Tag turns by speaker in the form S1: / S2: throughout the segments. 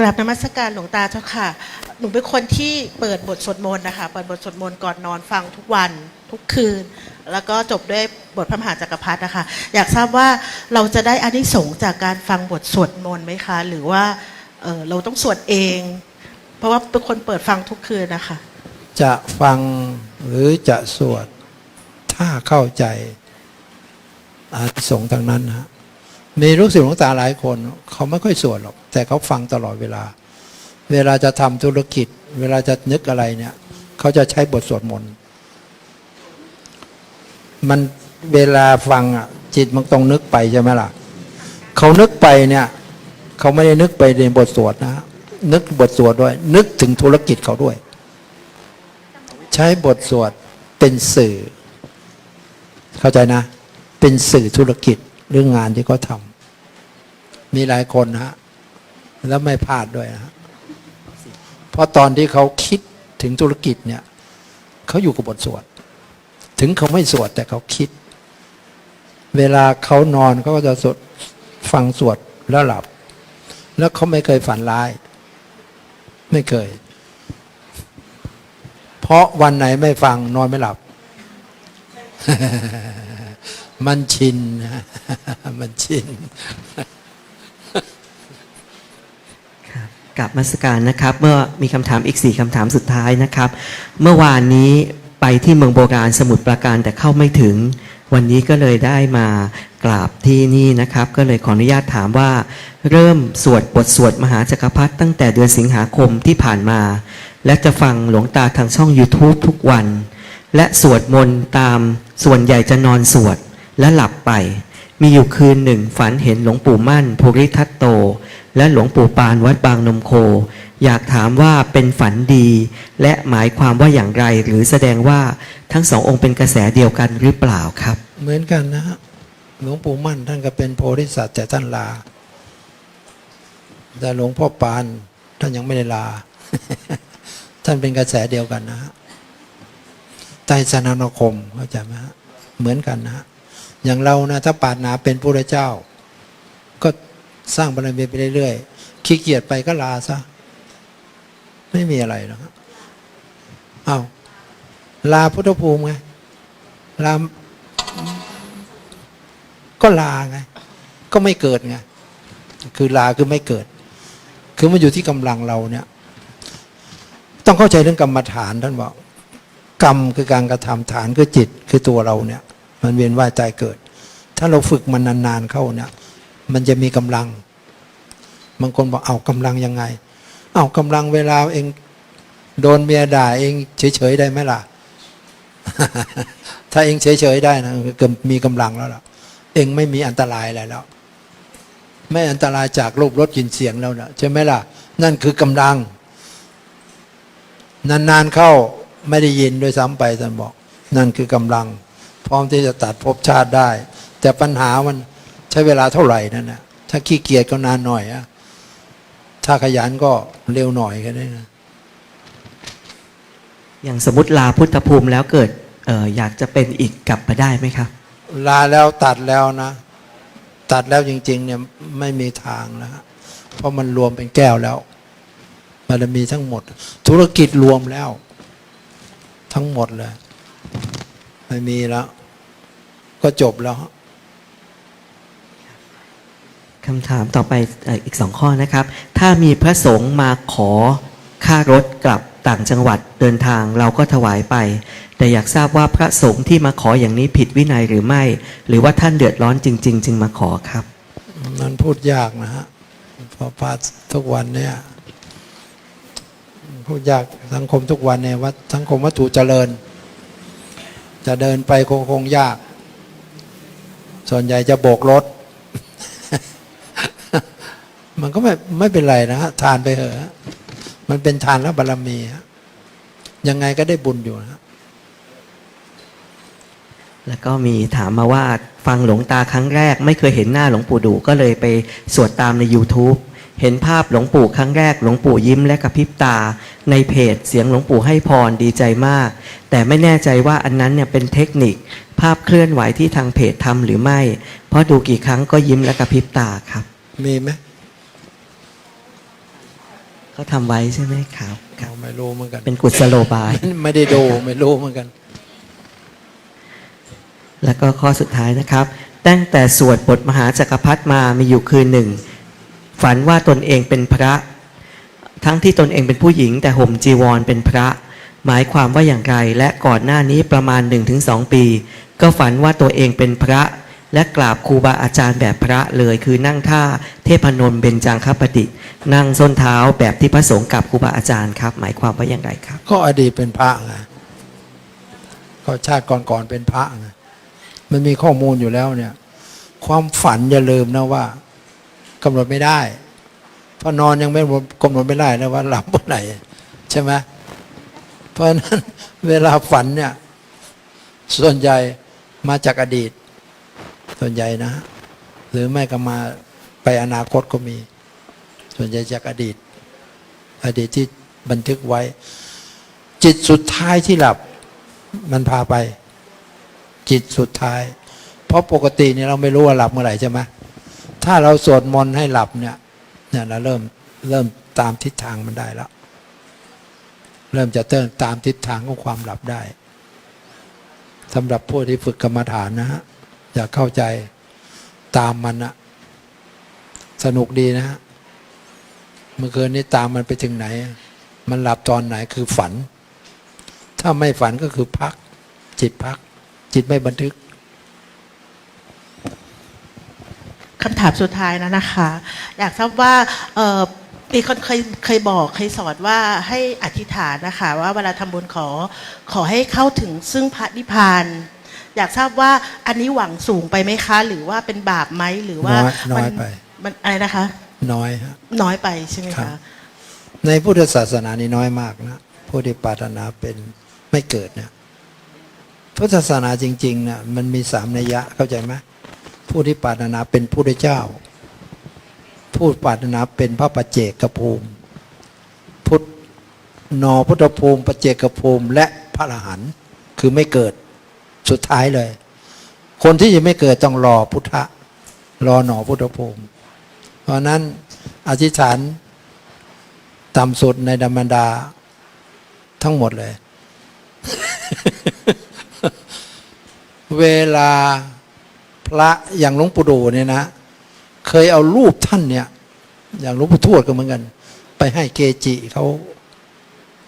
S1: กราบนมัสการหลวงตาเจ้าค่ะ หนูเป็นคนที่เปิดบทสวดมนต์นะคะ เปิดบทสวดมนต์ก่อนนอนฟังทุกวันทุกคืน แล้วก็จบด้วยบทพระมหาจักรพรรดินะคะ อยากทราบว่าเราจะได้อานิสงส์จากการฟังบทสวดมนต์ไหมคะ หรือว่าเอ่อเราต้องสวดเอง เพราะว่าเป็นคนเปิดฟังทุกคืนนะคะ
S2: จะฟังหรือจะสวดถ้าเข้าใจอานิสงส์ทางนั้นนะฮะ มีลูกศิษย์หลวงตาหลายคน เขาไม่ค่อยสวดหรอก แต่เขาฟังตลอดเวลา เวลาจะทำธุรกิจ เวลาจะนึกอะไรเนี่ยเขาจะใช้บทสวดมนต์มันเวลาฟังอะจิตมันต้องนึกไปใช่ไหมล่ะเขานึกไปเนี่ยเขาไม่ได้นึกไปในบทสวดนะฮะนึกบทสวดด้วย นึกถึงธุรกิจเขาด้วย ใช้บทสวดเป็นสื่อ เข้าใจนะ เป็นสื่อธุรกิจเรื่องงานที่เขาทำ มีหลายคนนะฮะแล้วไม่พลาดด้วยนะฮะเพราะตอนที่เขาคิดถึงธุรกิจเนี่ยเขาอยู่กับบทสวด ถึงเขาไม่สวดแต่เขาคิด เวลาเขานอนเขาก็จะสวดฟังสวดแล้วหลับ แล้วเขาไม่เคยฝันร้าย ไม่เคย เพราะวันไหนไม่ฟังนอนไม่หลับ มันชินนะมันชิน
S3: กับมาสการนะครับ เมื่อมีคำถามอีก 4คำถามสุดท้ายนะครับ เมื่อวานนี้ไปที่เมืองโบราณสมุทรปราการแต่เข้าไม่ถึง วันนี้ก็เลยได้มากราบที่นี่นะครับ ก็เลยขออนุญาตถามว่า เริ่มสวดบทสวดมหาจักรพรรดิตั้งแต่เดือนสิงหาคมที่ผ่านมา และจะฟังหลวงตาทางช่อง YouTube ทุกวัน และสวดมนต์ตามส่วนใหญ่จะนอนสวดและหลับไป มีอยู่คืนหนึ่งฝันเห็นหลวงปู่มั่นภูริทัตโต และหลวงปู่ปานวัดบางนมโค อยากถามว่าเป็นฝันดี และหมายความว่าอย่างไร หรือแสดงว่าทั้งสององค์เป็นกระแสเดียวกันหรือเปล่าครับ
S2: เหมือนกันนะฮะหลวงปู่มั่นท่านก็เป็นโพธิสัตว์แต่ท่านลา แต่หลวงพ่อปานท่านยังไม่ได้ลา ท่านเป็นกระแสเดียวกันนะฮะไตรสนานคมเข้าใจไหมฮะเหมือนกันนะ อย่างเรานะถ้าปารถนาเป็นพระเจ้า สร้างบารมีไปเรื่อยๆขี้เกียจไปก็ลาซะไม่มีอะไรหรอกเอาลาพุทธภูมิไงลาก็ลาไง ก็ไม่เกิดไงคือลาคือไม่เกิด คือมันอยู่ที่กำลังเราเนี่ย ต้องเข้าใจเรื่องกรรมฐานท่านบอกกรรมคือการกระทำฐานคือจิตคือตัวเราเนี่ย มันเวียนว่ายตายเกิด ถ้าเราฝึกมันนานๆเข้าเนี่ย มันจะมีกำลัง บางคนบอกเอากำลังยังไง เอากำลังเวลาเองโดนเมียด่าเองเฉยๆได้ไหมล่ะ ถ้าเองเฉยๆได้นะก็มีกำลังแล้วล่ะ เองไม่มีอันตรายอะไรแล้วไม่อันตรายจากรูปรสกลิ่นเสียงแล้วนะใช่ไหมล่ะ นั่นคือกำลัง นานๆเข้าไม่ได้ยินด้วยซ้ำไปท่านบอก นั่นคือกำลัง พร้อมที่จะตัดภพชาติได้ แต่ปัญหามัน ใช้เวลาเท่าไหร่นั่นนะถ้าขี้เกียจก็นานหน่อยอะถ้าขยันก็เร็วหน่อยก็ได้นะ
S3: อย่างสมมติลาพุทธภูมิแล้วเกิดเอออยากจะเป็นอีกกลับมาได้ไหมครับ
S2: ลาแล้วตัดแล้วนะ ตัดแล้วจริง ๆ เนี่ยไม่มีทางนะฮะเพราะมันรวมเป็นแก้วแล้วบารมีทั้งหมด ธุรกิจรวมแล้ว ทั้งหมดเลย ไม่มีแล้ว ก็จบแล้ว
S3: คำถามต่อไปอีกสองข้อนะครับ ถ้ามีพระสงฆ์มาขอค่ารถกลับต่างจังหวัดเดินทางเราก็ถวายไป แต่อยากทราบว่าพระสงฆ์ที่มาขออย่างนี้ผิดวินัยหรือไม่ หรือว่าท่านเดือดร้อนจริง ๆ จึงมาขอครับ
S2: มันพูดยากนะฮะเพราะพระทุกวันเนี่ยพูดยากสังคมทุกวันเนี่ยวัดสังคมวัตถุเจริญ จะเดินไปคงคงยาก ส่วนใหญ่จะโบกรถ มันก็ไม่ไม่เป็นไรนะฮะทานไปเถอะฮะมันเป็นทานและบารมีฮะยังไงก็ได้บุญอยู่นะฮะ
S3: แล้วก็มีถามมาว่าฟังหลวงตาครั้งแรก ไม่เคยเห็นหน้าหลวงปู่ดูก็เลยไปสวดตามใน YouTube เห็นภาพหลวงปู่ครั้งแรก หลวงปู่ยิ้มและกระพริบตา ในเพจเสียงหลวงปู่ให้พรดีใจมาก แต่ไม่แน่ใจว่าอันนั้นเนี่ยเป็นเทคนิค ภาพเคลื่อนไหวที่ทางเพจทำหรือไม่ เพราะดูกี่ครั้งก็ยิ้มและกระพริบตาครับ
S2: มีไหม
S3: เขาทำไว้ใช่ไหมครับครับ
S2: ไม่รู้เหมือนกัน
S3: เป็นกุศโลบาย
S2: ไม่ได้ดูไม่รู้เหมือนกัน
S3: แล้วก็ข้อสุดท้ายนะครับ ตั้งแต่สวดบทมหาจักรพรรดิมามีอยู่คืนหนึ่ง ฝันว่าตนเองเป็นพระ ทั้งที่ตนเองเป็นผู้หญิง แต่ห่มจีวรเป็นพระ หมายความว่าอย่างไร และก่อนหน้านี้ประมาณ 1-2 ปี ก็ฝันว่าตัวเองเป็นพระ และกราบครูบาอาจารย์แบบพระเลยคือนั่งท่าเทพนมเบญจางคปฏินั่งส้นเท้าแบบที่พระสงฆ์กับครูบาอาจารย์ครับ หมายความว่าอย่างไรครับ
S2: ก็อดีตเป็นพระไงก็ชาติก่อนๆเป็นพระไงมันมีข้อมูลอยู่แล้วเนี่ย ความฝันอย่าลืมนะว่ากำหนดไม่ได้พอนอนยังไม่กำหนดไม่ได้นะว่าหลับเมื่อไหร่ใช่ไหมเพราะนั้นเวลาฝันเนี่ย ส่วนใหญ่มาจากอดีต ส่วนใหญ่นะ หรือไม่ก็มาไปอนาคตก็มี ส่วนใหญ่จากอดีต อดีตที่บันทึกไว้ จิตสุดท้ายที่หลับ มันพาไป จิตสุดท้าย เพราะปกติเนี่ยเราไม่รู้ว่าหลับเมื่อไหร่ใช่ไหมถ้าเราสวดมนต์ให้หลับเนี่ยเนี่ยเราเริ่มเริ่มตามทิศทางมันได้แล้ว เริ่มจะเติมตามทิศทางของความหลับได้สำหรับผู้ที่ฝึกกรรมฐานนะฮะ อย่าเข้าใจตามมันนะสนุกดีนะฮะเมื่อคืนนี้ตามมันไปถึงไหน มันหลับตอนไหนคือฝัน ถ้าไม่ฝันก็คือพัก จิตพัก จิตไม่บันทึก
S1: คำถามสุดท้ายนะนะคะ อยากทราบว่ามีคนเคยเคยบอกเคยสอนว่าให้อธิษฐานนะคะ ว่าเวลาทำบุญขอขอให้เข้าถึงซึ่งพระนิพพาน อยากทราบว่าอันนี้หวังสูงไปไหมคะ หรือว่าเป็นบาปไหมหรือว่า
S2: น้อยน้อย
S1: มั
S2: ไป
S1: มันอะไรนะคะ
S2: น้อยฮะ
S1: น้อยไปใช่ไหม
S2: ครั
S1: คะ
S2: บในพุทธศาสนานี่น้อยมากนะผู้ที่ปรารถนาเป็นไม่เกิดเนี่ยพุทธศาสนาจริงๆนะมันมีสามนัยยะเข้าใจไหมผู้ที่ปรารถนาเป็นผู้ได้เจ้า ผู้ปรารถนาเป็นพระปัจเจกภูมิ พุทธนอพุทธภูมิปัจเจกภูมิและพระอรหันต์คือไม่เกิด สุดท้ายเลย คนที่ยังไม่เกิดต้องรอพุทธะ รอหนอพุทธภูมิ เพราะนั้นอธิษฐานต่ำสุดในธรรมดาทั้งหมดเลย เวลาพระอย่างหลวงปู่ดูเนี่ยนะ เคยเอารูปท่านเนี่ย อย่างหลวงปู่ทวดก็เหมือนกัน ไปให้เกจิเขา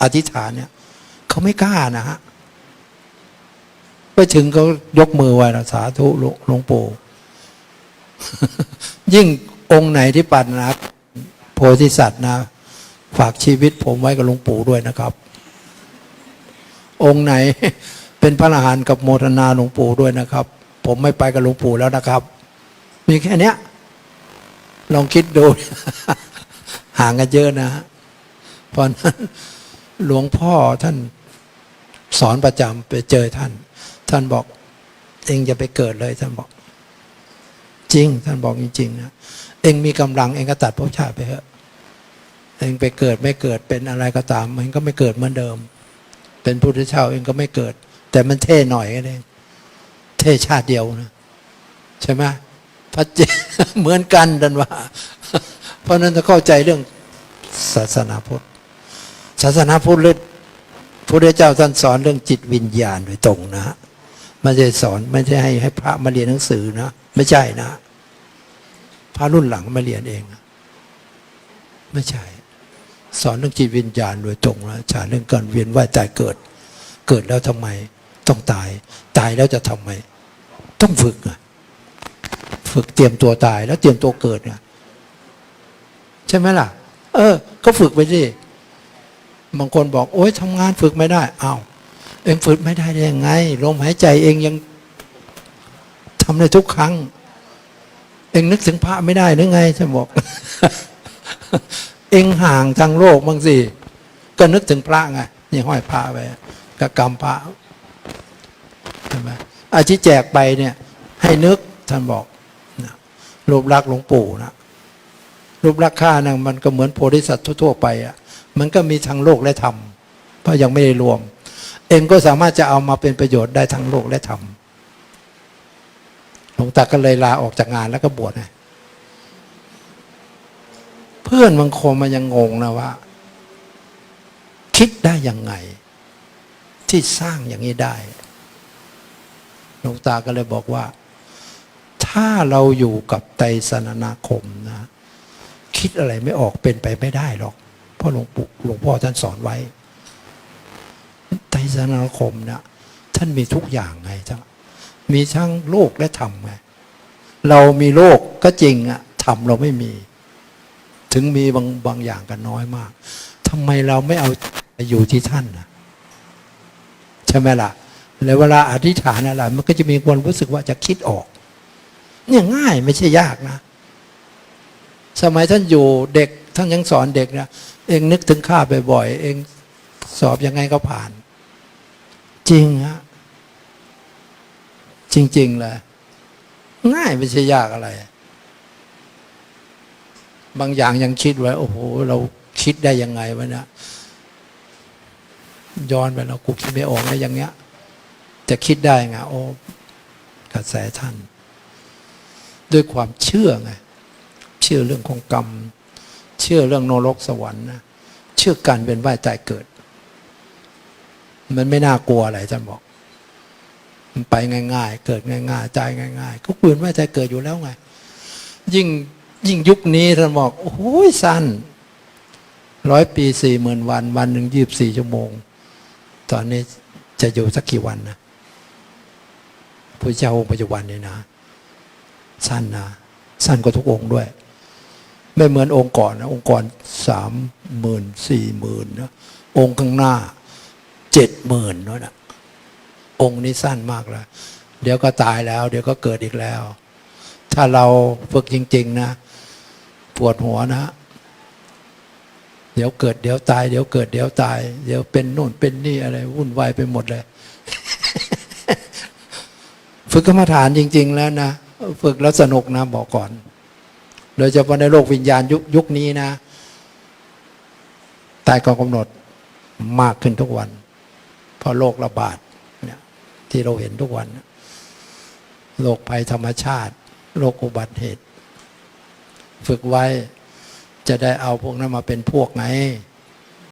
S2: อธิษฐานเนี่ย เขาไม่กล้านะฮะ ปถึงเขายกมือไหว้นะสาธุหลวงหลวงปู่ ยิ่งองค์ไหนที่ปรารถนาโพธิสัตว์นะ ฝากชีวิตผมไว้กับหลวงปู่ด้วยนะครับ องค์ไหนเป็นพระอรหันต์กับโมทนาหลวงปู่ด้วยนะครับ ผมไม่ไปกับหลวงปู่แล้วนะครับ มีแค่เนี้ยลองคิดดู ห่างกันเยอะนะฮะเพราะนั้นหลวงพ่อท่านสอนประจำไปเจอท่าน ท่านบอกเองจะไปเกิดเลยท่านบอก จริง ท่านบอกจริงๆนะเองมีกำลังเองก็ตัดภพชาติไปเถอะเองไปเกิดไม่เกิดเป็นอะไรก็ตาม มันก็ไม่เกิดเหมือนเดิม เป็นพุทธเจ้าเองก็ไม่เกิด แต่มันเท่หน่อยกันเองเท่ชาติเดียวนะใช่ไหมพระเจเหมือนกันดันว่า เพราะนั้นจะเข้าใจเรื่องศาสนาพุทธศาสนาพุทธเรื่องพระเจ้าท่านสอนเรื่องจิตวิญญาณโดยตรงนะฮะ ไม่ใช่สอนไม่ใช่ให้ให้พระมาเรียนหนังสือนะไม่ใช่นะ พระรุ่นหลังมาเรียนเองนะไม่ใช่ สอนเรื่องจิตวิญญาณโดยตรงนะสอนเรื่องการเวียนว่ายตายเกิด เกิดแล้วทำไม ต้องตาย ตายแล้วจะทำไม ต้องฝึกอะฝึกเตรียมตัวตายแล้วเตรียมตัวเกิดไงใช่ไหมล่ะ เออ ก็ฝึกไปสิบางคนบอก โอ๊ยทำงานฝึกไม่ได้อ้าว เองฝึกไม่ได้ได้ยังไง ลมหายใจเองยังทำได้ทุกครั้ง เองนึกถึงพระไม่ได้หรือไงฉันบอก เองห่างทางโลกบางสิก็นึกถึงพระไงนี่ห้อยพระไปกับกรรมพระใช่ไหมอาที่แจกไปเนี่ย ให้นึกท่านบอกนะรูปลักษ์หลวงปู่นะรูปลักษ์ข้านะมันก็เหมือนโพธิสัตว์ทั่วๆไปอะมันก็มีทั้งโลกและธรรมเพราะยังไม่ได้รวม เองก็สามารถจะเอามาเป็นประโยชน์ได้ทั้งโลกและธรรมหลวงตาก็เลยลาออกจากงานแล้วก็บวชเพื่อนบางคนมันยังงงนะว่า คิดได้ยังไง ที่สร้างอย่างนี้ได้หลวงตาก็เลยบอกว่า ถ้าเราอยู่กับไตรสนนาคมนะ คิดอะไรไม่ออกเป็นไปไม่ได้หรอกเพราะหลวงปู่หลวงพ่อท่านสอนไว้ สนนาคมนะท่านมีทุกอย่างไงจ้ะมีทั้งโลกและธรรมไงเรามีโลกก็จริงอะธรรมเราไม่มี ถึงมีบางบางอย่างกันน้อยมากทำไมเราไม่เอาอยู่ที่ท่านนะใช่ไหมล่ะแล้วเวลาอธิษฐานอะไรมันก็จะมีความรู้สึกว่าจะคิดออก เนี่ยง่ายไม่ใช่ยากนะ สมัยท่านอยู่เด็กท่านยังสอนเด็กนะเองนึกถึงข้าบ่อยๆเองสอบยังไงก็ผ่าน จริงฮะจริง ๆ เลย ง่ายไม่ใช่ยากอะไร บางอย่างยังคิดไว้ โอ้โห เราคิดได้ยังไงวะเนี่ยย้อนไปเรากูคิดไม่ออกนะอย่างเงี้ย จะคิดได้ไงโอ้กระแสท่าน ด้วยความเชื่อไงเชื่อเรื่องของกรรม เชื่อเรื่องนรกสวรรค์นะเชื่อการเป็นว่ายตายเกิด มันไม่น่ากลัวอะไรท่านบอก มันไปง่าย ๆ เกิดง่ายๆตายง่ายๆก็ปืนว่ายตายเกิดอยู่แล้วไง ยิ่งยิ่งยุคนี้ท่านบอกโอ้โหสั้นร้อยปีสี่หมื่นวัน วันหนึ่งยี่บสี่ชั่วโมง ตอนนี้จะอยู่สักกี่วันนะพระเจ้าองค์ปัจจุบันนี่นะ สั้นนะสั้นกว่าทุกองค์ด้วย ไม่เหมือนองค์ก่อนนะองค์ก่อนสามหมื่นสี่หมื่นนะองค์ข้างหน้า เจ็ดหมื่นนั่นนะองค์นี้สั้นมากแล้ว เดี๋ยวก็ตายแล้ว เดี๋ยวก็เกิดอีกแล้ว ถ้าเราฝึกจริง ๆ นะ ปวดหัวนะ เดี๋ยวเกิดเดี๋ยวตาย เดี๋ยวเกิดเดี๋ยวตาย เดี๋ยวเป็นโน่นเป็นนี่อะไร วุ่นวายไปหมดเลย ฝึกกรรมฐานจริง ๆ แล้วนะ ฝึกแล้วสนุกนะบอกก่อน โดยเฉพาะในโลกวิญญาณยุคยุคนี้นะตายก่อนกำหนดมากขึ้นทุกวัน เพราะโรคระบาดเนี่ยที่เราเห็นทุกวันโรคภัยธรรมชาติโรคอุบัติเหตุ ฝึกไว้จะได้เอาพวกนั้นมาเป็นพวกไง